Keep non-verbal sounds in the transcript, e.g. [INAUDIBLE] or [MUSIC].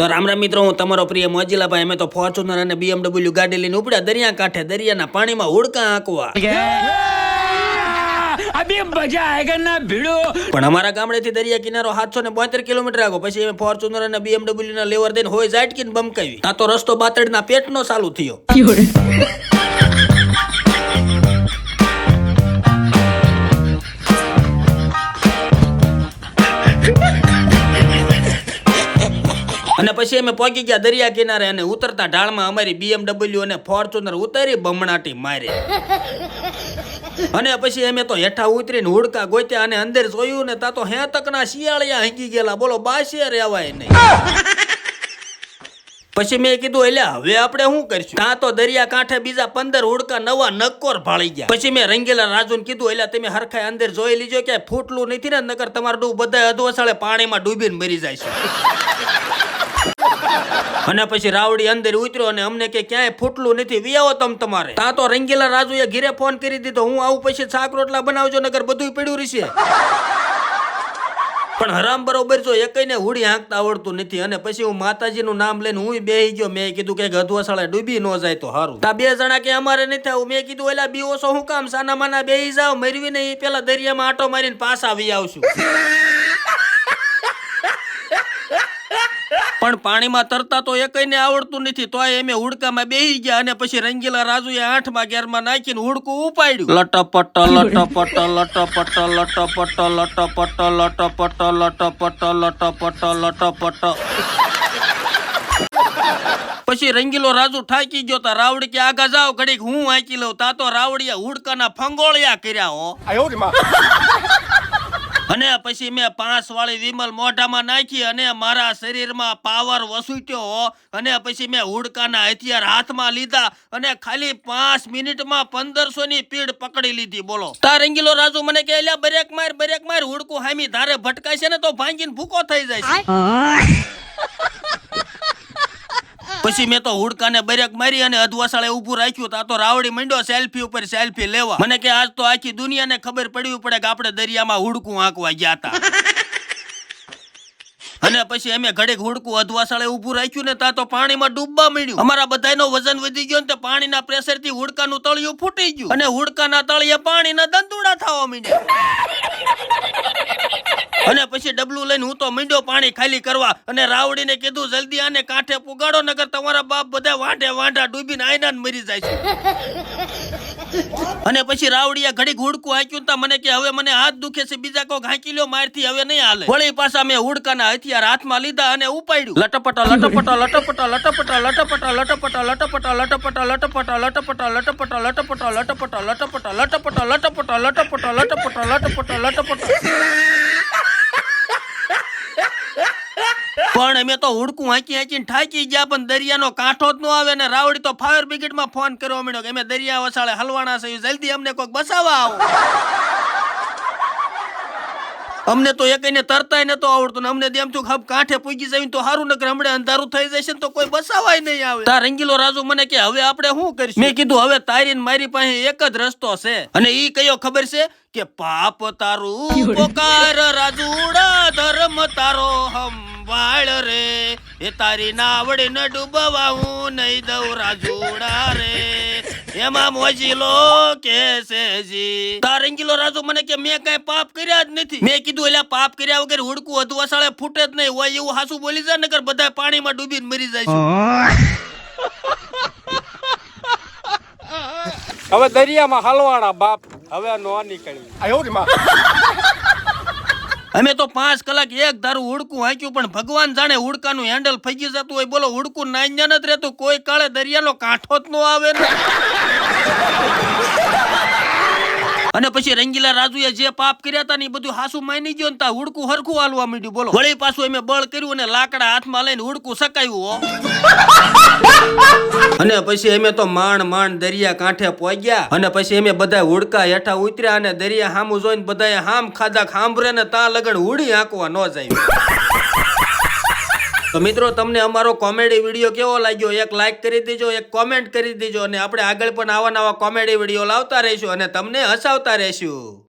તો રામ રામ મિત્રો હું તમારો પ્રિય મોજીલાભાઈ. અમે તો ફોર્ચ્યુનર અને બીએમડબલ્યુ ગાડી લઈને ઉપડ્યા દરિયા કાંઠે દરિયાના પાણીમાં ઉડકા આંકવા પણ અમારા ગામડેથી દરિયા કિનારો સાતસો ને બોતેર કિલોમીટર આગો. પછી અમે ફોર્ચ્યુનર અને બીએમડબલ્યુ ના લેવર દઈને હોય જાટકીને બમકાવી. આ તો રસ્તો બાતડના પેટનો ચાલુ થયો. અને પછી અમે પહોંચી ગયા દરિયા કિનારે અને ઉતરતા ઢાળમાં અમારી BMW અને ફોર્ચ્યુનર ઉતારી બમણાટી મારી. અને પછી અમે તો હેઠા ઉતરીને હુડકા ગોત્યા અને અંદર જોયું ને તા તો હેતકના શિયાળિયા હંગી ગયેલા. બોલો બાસે રહેવાય નહીં. પછી મેં કીધું એટલે હવે આપણે શું કરશું? ત્યાં તો દરિયા કાંઠે બીજા પંદર હુડકા નવા નક્કોર ભાળી ગયા. પછી મેં રંગેલા રાજુને કીધું એટલે તમે હરખાઈ અંદર જોઈ લીજો કે ફૂટલું નથી ને? નકર તમારું બધા અધવસાળે પાણીમાં ડૂબીને મરી જાય છે અને પછી રાવડી અંદર ઉતર્યો અને અમને કે ક્યાંય ફૂટલું નથી. વિયાવો તમ તમારે. તા તો રંગીલા રાજુએ ઘીરે ફોન કરી દીધો. હું આવું પછી શાક રોટલા બનાવજો નગર બધું પડ્યું રહેશે. પણ હરામ બરોબર જો એકઈને હુડી હાંકતા આવડતું નથી. અને પછી હું માતાજીનું નામ લઈને હું બેહી ગયો. મેં કીધું કે ગધવાસાળા ડૂબી ન જાય તો સારું તા બે જણા કે અમારે નથી થયું મેં કીધું એલા ઓછો હું કામ? સાના માના બેહી જાવ મરવી ને એ પેલા દરિયામાં આટો મારીને પાછા આવી આવશું. પણ પાણીમાં તરતા તો એકઈને આવડતું નથી તોય એમે હુડકામાં બેહી ગયા અને પછી રંગીલા રાજુએ આઠમાં ગેરમાં નાખીને હુડકું ઉપાડ્યું. લટપટ લટપટ લટપટ લટપટ લટપટ લટપટ લટપટ લટપટ લટપટ. પછી રંગીલો રાજુ થાકી ગયો તા રાવડી કે આગા જાવ ઘડીક હું આંકી લઉં તા તો રાવડીએ હુડકાના ફંગોળિયા કર્યા હો. અને પછી મેં પાંચ વાળી વિમલ મોઢામાં નાખી અને મારા શરીરમાં પાવર વસૂટ્યો અને પછી મેં હુડકાના હથિયાર હાથમાં લીધા અને ખાલી પાંચ મિનિટમાં પંદરસો ની પીડ પકડી લીધી. બોલો. તાર રંગીલો રાજુ મને કે "એલા બ્રેક માર બ્રેક માર, હુડકું હામી ધારે ભટકાય છે ને તો ભાંગીને ભૂકો થઈ જાય છે. પછી મેં તો હુડકાને બરેક મારી અને અધવાસાળે ઊભું રાખ્યું તા રાવડી મંડ્યો સેલ્ફી ઉપર સેલ્ફી લેવા. મને કે આજ તો આખી દુનિયાને ખબર પડવી પડે કે આપણે દરિયામાં હુડકું આંકવા ગયા હતા અને પછી અમે ઘડીક હુડકું અધવાસાળે ઊભું રાખ્યું ને તા તો પાણીમાં ડૂબવા મળ્યું અમારા બધાનો વજન વધી ગયો ને પાણીના પ્રેશરથી હુડકાનું તળિયું ફૂટી ગયું. અને હુડકાના તળિયે પાણીના દંતુડા થવા માંડ્યા. અને પછી ડબલું લઈને હું તો મીંડો પાણી ખાલી કરવા અને રાવડીને કીધું જલ્દી આને કાંઠે પુગાડો નગર તમારા બાપ બધા વાંઢે વાંઢા ડૂબીને આયના મરી જાય છે અને પછી રાવડીએ ઘડીક હુડકું હાંક્યું તા મને કે હવે મને હાથ દુખે છે બીજા કોક હાંકી લ્યો મારથી હવે નહીં હાલે વળી પાછા મેં હુડકાના હથિયાર હાથમાં લીધા અને ઉપાડ્યું લટપટો લટપટો લટપટો લટપટો લટપટો લટપટો લટપટો લટપટો લટપટો લટપટો લટપટો લટપટો લટપટો લટપટો લટપટો લટપટ લટપટો લટપટ લટપટ લટપટ લટપટ પણ અમે તો હુડકું હાંકી હાંકીને થાકી ગયા પણ દરિયાનો કાંઠો જ ન આવે ને રાવડી તો ફાયર બ્રિગેડમાં ફોન કરવા માંડ્યો કે અમે દરિયા વસાળે હલવાણા છે જલ્દી અમને કોઈક બસાવવા આવો. અમને તો એકઈને તરતાય નતો આવડતું ને અમને એમ છું ખબ કાંઠે પૂગી જઈને તો સારું નકર હમણાં અંધારું થઈ જશે ને તો કોઈ બસાવાય નહીં આવે. તાર રંગીલો રાજુ મને કે હવે આપણે શું કરીશું? મેં કીધું હવે તારી ને મારી પાસે એક જ રસ્તો છે. અને ઈ કયો ખબર છે કે પાપ તારું [LAUGHS] પોકાર રાજુડા ધર્મ તારો સંભાળ રે. એ તારી નાવડી ન ડૂબવા હું નહીં દઉં રાજુડા રે. એમાં મોજીલો કે છે જી તાર રંગીલો રાજુ મને કે મેં કઈ પાપ કર્યા જ નથી. મેં કીધું એટલે પાપ કર્યા વગર હુડકું અધવાસાળે ફૂટે જ નહીં. હોય એવું હાસુ બોલી જાય નકર બધા પાણીમાં ડૂબીને મરી જાય છે. હવે દરિયામાં હલવાના બાપ. હવે નો નીકળ્યું. અમે તો પાંચ કલાક એક ધારું ઉડકું હાંક્યું પણ ભગવાન જાણે ઉડકાનું હેન્ડલ ફગી જતું હોય. બોલો, ઉડકું નાઈ જ રહેતું. કોઈ કાળે દરિયાનો કાંઠો જ ન આવે ને. અને પછી રંગીલા રાજુએ જે પાપ કર્યા હતા ને એ બધું હાસુ માની ગયો ને તા હુડકું હરખું હાલવા માંડ્યું. બોલો. વળી પાછું અમે બળ કર્યું અને લાકડા હાથમાં લઈને હુડકું સકાયું હો. [LAUGHS] અને પછી એમે તો માંડ માંડ દરિયા કાંઠે પહોંચ્યા અને પછી એમે બધા હુડકા હેઠા ઉતર્યા અને દરિયા હામું જોઈને બધાએ હામ ખાધા ખાંભરે ને તા લગન હુડી આંકવા ન જાય [LAUGHS] તો મિત્રો, તમને અમારો કોમેડી વીડિયો કેવો લાગ્યો? એક લાઈક કરી દેજો, એક કોમેન્ટ કરી દેજો અને આપણે આગળ પણ આવા નવા કોમેડી વીડિયો લાવતા રહીશું અને તમને હસાવતા રહીશું.